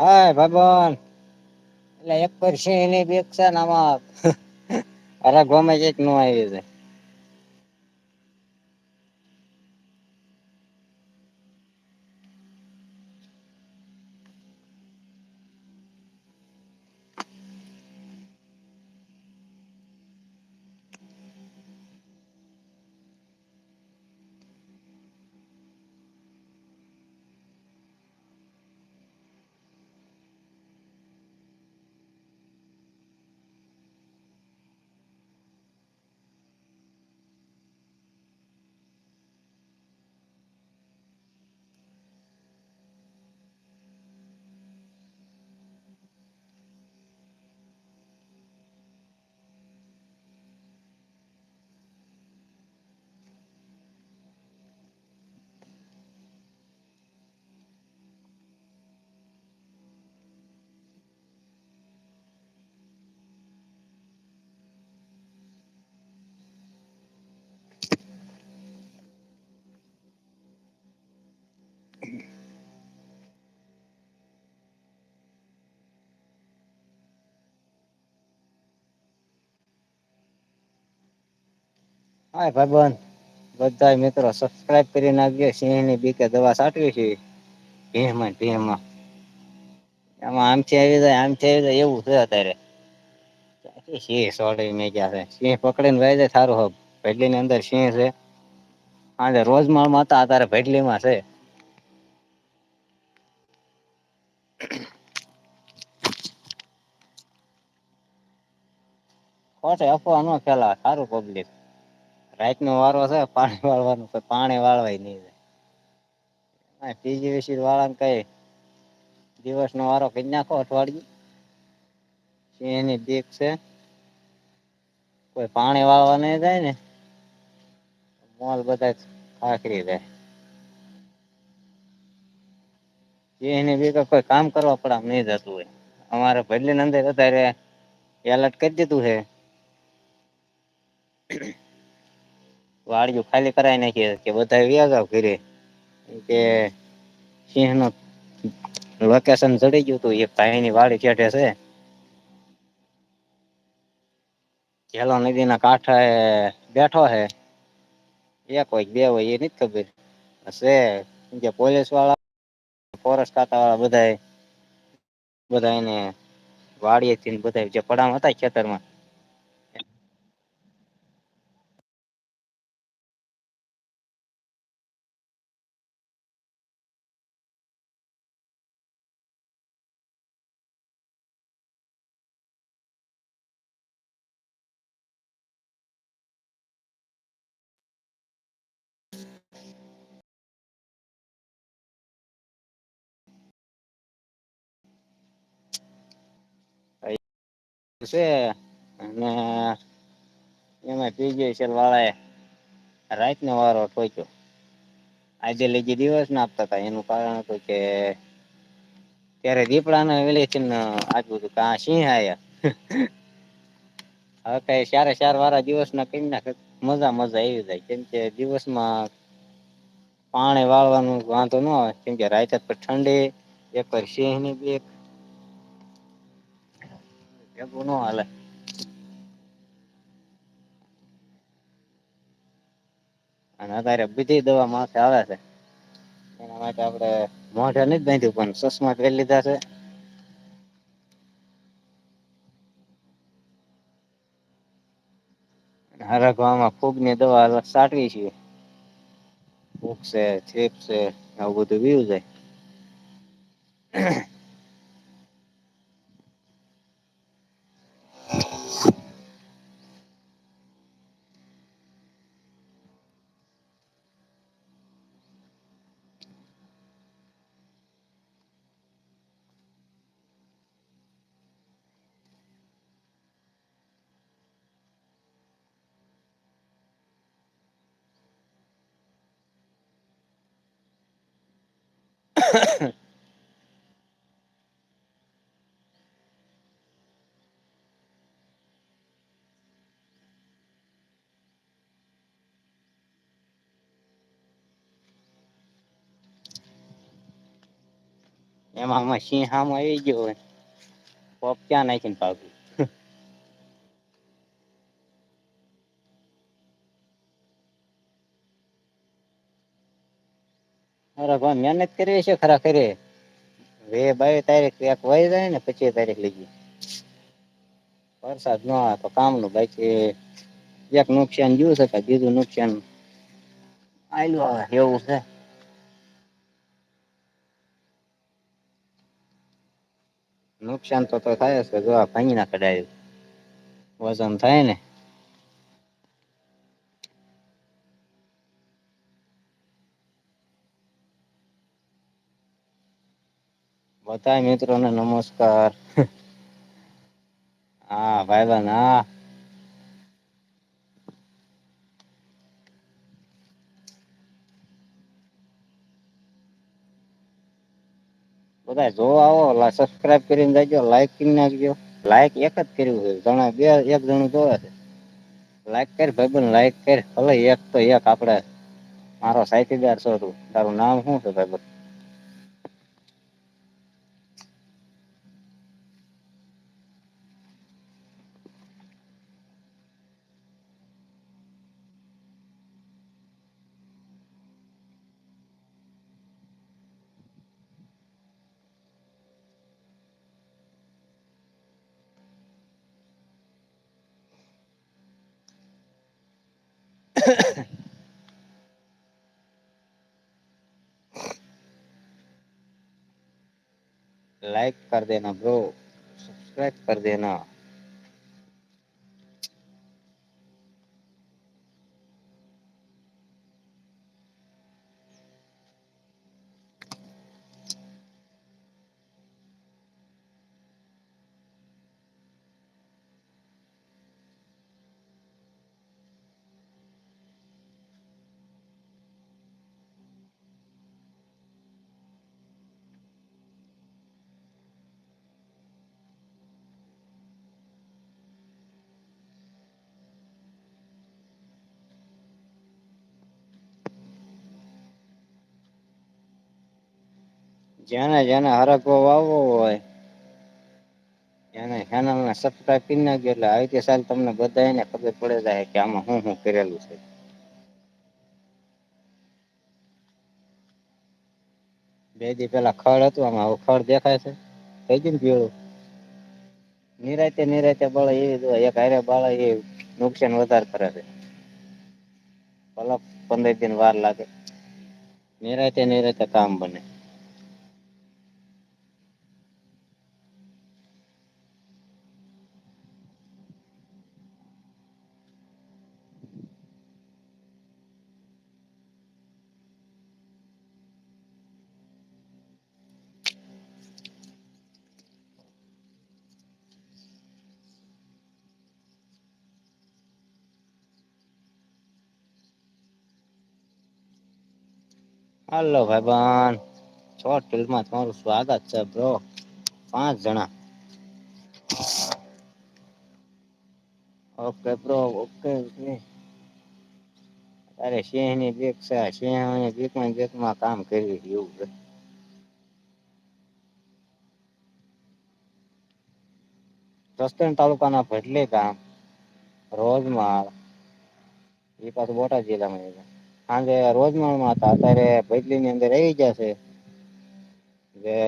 હા ભગવાન એટલે એક પરસે એની બેક્ષા નામાં અરે ગમે કંઈકનું આવી છે હા ભગવાન બધા મિત્રો સબસ્ક્રાઇબ કરી નાખજો સિંહની બીકે દવા સાટવી છે? ભીમાં ભીમાં. આમાં આમથી આવી જાય આમથી આવી જાય, એવું છે અત્યારે. સિંહ સોડી મેં ગયા છે? પકડી ને વહી જાય સારું હક પેલી ની અંદર સિંહ છે. આજે રોજમાળમાં હતા અત્યારે ભેડલીમાં છે. ખોટે અફવા ન ફેલાય સારું પબ્લિક રાત નો વારો છે, પાણી વાળવાનું પાણી વાળવાય નહીં જાય ત્રીજી વિશ વાળા કઈ દિવસ નો વારો કઈ નાખો અઠવાડિયું. એની બીક છે. કોઈ પાણી વાળવા નહીં જાય ને મોલ બધા ખાખરી જાય. એને બીક કોઈ કામ કરવા પડે આમ નહીં જતું હોય. અમારે ભડલી અંદર અત્યારે એલર્ટ કરી દીધું હે વાડીઓ ખાલી કરાવી નાખીએ કે બધા વ્યાજ ઘરે. કે સિંહનું લોકેશન ચડી ગયું તું, એક ભાઈની વાડી કેઠે છે. ઘેલો નદી ના કાંઠે બેઠો હે એક હોય બે હોય એ નથી ખબર. હશે પોલીસવાળા ફોરેસ્ટ ખાતા વાળા બધા બધા એને વાડી બધા જે પડામાં હતા ખેતર છે. અને એમાં પીજે છે વાળાએ રાતનો વારો ઠોક્યો. આજે લગી દિવસ ના આપતા હતા. એનું કારણ હતું કે ત્યારે દીપડાને આપ્યું હતું કે આ સિંહ આયા. હવે કઈ સારા ચાર વાળા દિવસ ના કઈ ના મજા મજા એવી જાય. કેમ કે દિવસમાં પાણી વાળવાનું વાંધો ન હોય કેમકે રાત ઠંડી, એક સિંહની બી એ કો હાલે અને અત્યારે બીજી દવા માથે આવે છે એના માટે આપણે મોઢે નથી બાંધ્યું પણ ચશમા પેરી લીધા છે હરાગવામાં ફૂગની દવા સાટવી છીએ છે ચેપ છે આવું બધું વયું જાય em mà mà xin ham ấy dựa bóp cha này chỉnh bờ ભાઈ મહેનત કરવી છે, ખરા ખરે. બે બાવી તારીખ એક વહી જાય ને, પચીસ તારીખ લઈ વરસાદ ન આવે તો કામનું બાકી એક નુકસાન જોયું છે કે બીજું નુકસાન આયલું આવે, એવું છે. નુકસાન તો તો થાય છે, જો આ ભાંગી ના કઢાયું. વજન થાય ને. બધાય મિત્રોને નમસ્કાર. હા ભાઈ બન હા. બધા જોવા આવો સબસ્ક્રાઇબ કરીને જાજો લાઈક કરી નાખજો. લાઈક એક જ કર્યું છે જણા બે, એક જણું જોવે છે. લાઈક કર ભાઈબંધ લાઈક કર. ભલે એક તો એક આપડે મારો સાથીદાર છો તું. તારું નામ શું છે ભાઈબંધ? લાઈક કર દેના બ્રો સબસ્ક્રાઈબ કર દેના જેને જેને હરગવો વાવવો હોય એને ચેનલને સબસ્ક્રાઈબ કરી નાખજો એટલે આવી સાલ તમને બધાને ખબર પડે જાય કે આમાં હું શું કરેલું છે. બે દી પેલા ખડ હતું, આમાં હવે ખડ દેખાય છે. થઈ ગયું પીળું? નિરાયતે નિરાયતે બળે એવી એક હારે બળે એ નુકસાન વધારે કરે છે. ભલે પંદર દિન વાર લાગે. નિરાયતે નિરાતે કામ બને. હાલો ભાઈબંધ. શોર્ટ ફિલ્મમાં તમારું સ્વાગત છે બ્રો પાંચ જણા. ઓકે બ્રો ઓકે ઓકે અરે સિંહની બીક છે સિંહની બીકમાં બીકમાં કામ કરવી એવું છે. જસદણ તાલુકાના ભડલી ગામ, રોજમાળ. એ પાછું બોટાદ જિલ્લામાં છે સાંજે રોજમાળમાં હતા અત્યારે ભૈટલીની અંદર આવી ગયા છે. જે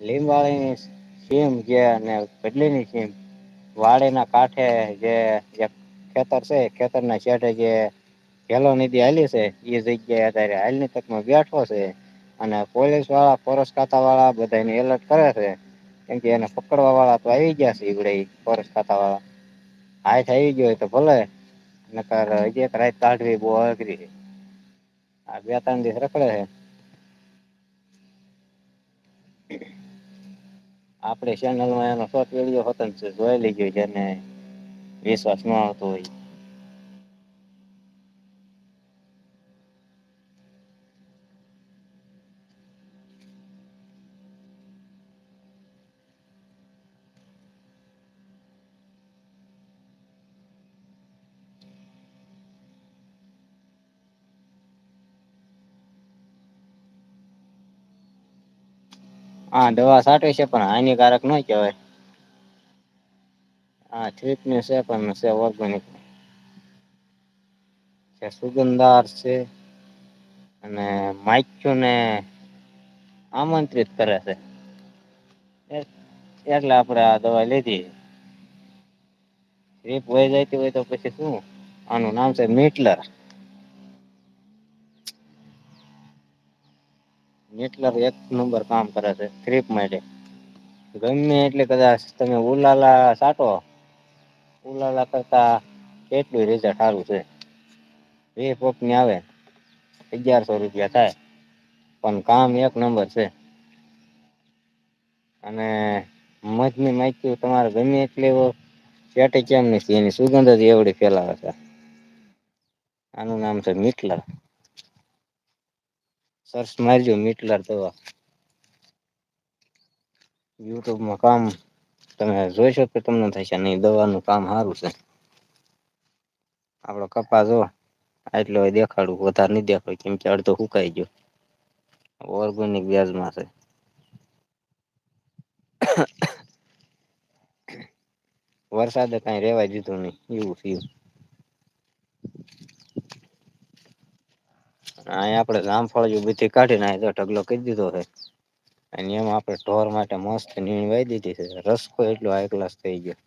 લીમવાળીની સીમ જે અને ભડલીની સીમ, વાડીના કાંઠે જે ખેતર છે, ખેતરના છેડે જે ઘેલો નદી હાલી છે એ જગ્યાએ અત્યારે હાલની તકમાં બેઠો છે અને પોલીસવાળા ફોરેસ્ટ ખાતા વાળા બધાને એલર્ટ કરે છે. કેમ કે એને પકડવા વાળા તો આવી ગયા છે ઈવડે ફોરેસ્ટ ખાતા વાળા હાથ આવી ગયો હોય તો ભલે. નકર એક રાત કાઢવી બહુ અઘરી. છે આ બે ત્રણ દિવસ રખડે છે. આપડે ચેનલમાં એનો શોર્ટ વીડિયો હતો ને, જોઈ લેજો જેને વિશ્વાસ ન આવતો હોય હા, દવા સાટે છે, પણ હાનિકારક ન કહેવાય. આ ઠીકને છે, પણ છે ઓર્ગેનિક છે, સુગંધાર છે, અને માખુને આમંત્રિત કરે છે. એટલે આપણે આ દવા લીધી. રીપ વહી જતી હોય તો પછી શું? આનું નામ છે મીટલર મીટલર એક નંબર કામ કરે છે ક્રીપ માટે ગમે એટલે કદાચ તમે ઉલાલા સાટો, ઉલાલા કરતા કેટલું રિઝલ્ટ સારું છે. બે પોકની આવે, અગિયારસો રૂપિયા થાય, પણ કામ એક નંબર છે. અને મધની માહિતી તમારે ગમે એટલી પેટી કેમ નથી, એની સુગંધ જ એવડી ફેલાવે છે. આનું નામ છે મીટલ સરસ મારજો મીટલા દવા. યુટ્યુબમાં કામ તમે જોઈ શકો તમને થશે નહીં. દવાનું કામ સારું છે. આપડો કપા જો એટલો દેખાડું, વધારે નહીં દેખાડું, કેમ કે અડધો હુકાઈ ગયો. ઓર્ગેનિક વ્યાજમાં છે. વરસાદે કઈ રેવાય દીધું નહીં. એવું થયું. અહી આપડે જામફળ બધી કાઢીને તો ઢગલો કરી દીધો છે. અને એમાં આપડે ઢોર માટે મસ્ત નીણ વાઈ દીધી છે. રસકો એટલો હાઈ ક્લાસ થઈ ગયો.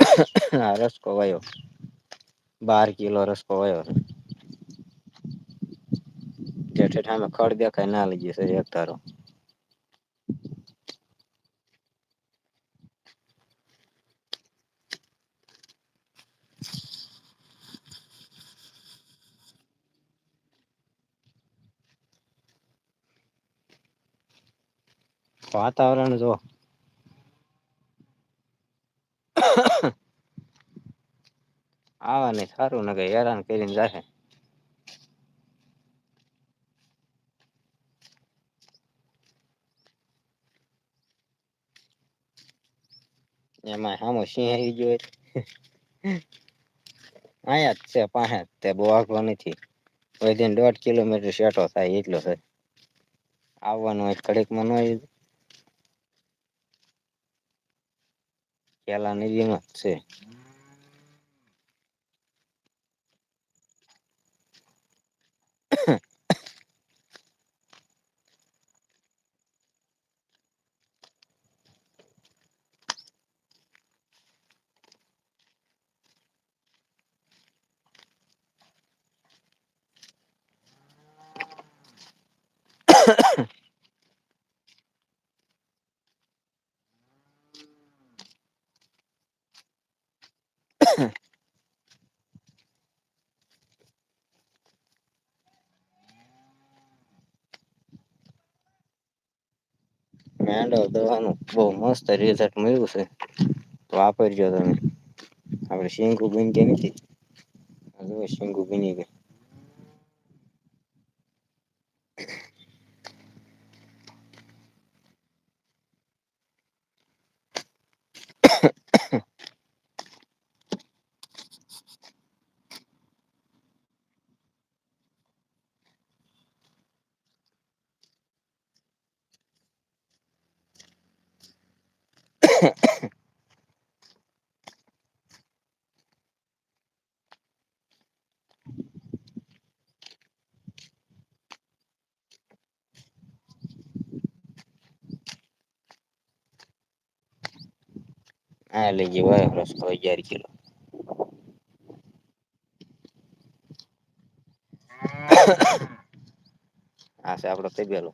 રસકો વયો. બાર કિલો રસકો વયો ઠેઠ ઠામે ખડ દેખાય ના લઈ જશે એક ધારો વાતાવરણ જો. આવા નઈ સારું ને કઈ હેરાન કરીને જાહે. એમાં આવી એટલે જ છે પાહે તે બહુ આઘો નથી વયધીને દોઢ કિલોમીટર સેટો થાય એટલો છે આવવાનું હોય ઘડીકમાં ન ની જેમ જ છે મેંડો દવાનું બહુ મસ્ત રિઝલ્ટ મળ્યું છે. વાપરજો તમે. આપડે શીંગું બની કે નથી. શીંગુ બની ગઈ હા લઈ જવા રસકો અગિયાર કિલો આ છે આપડો તબેલો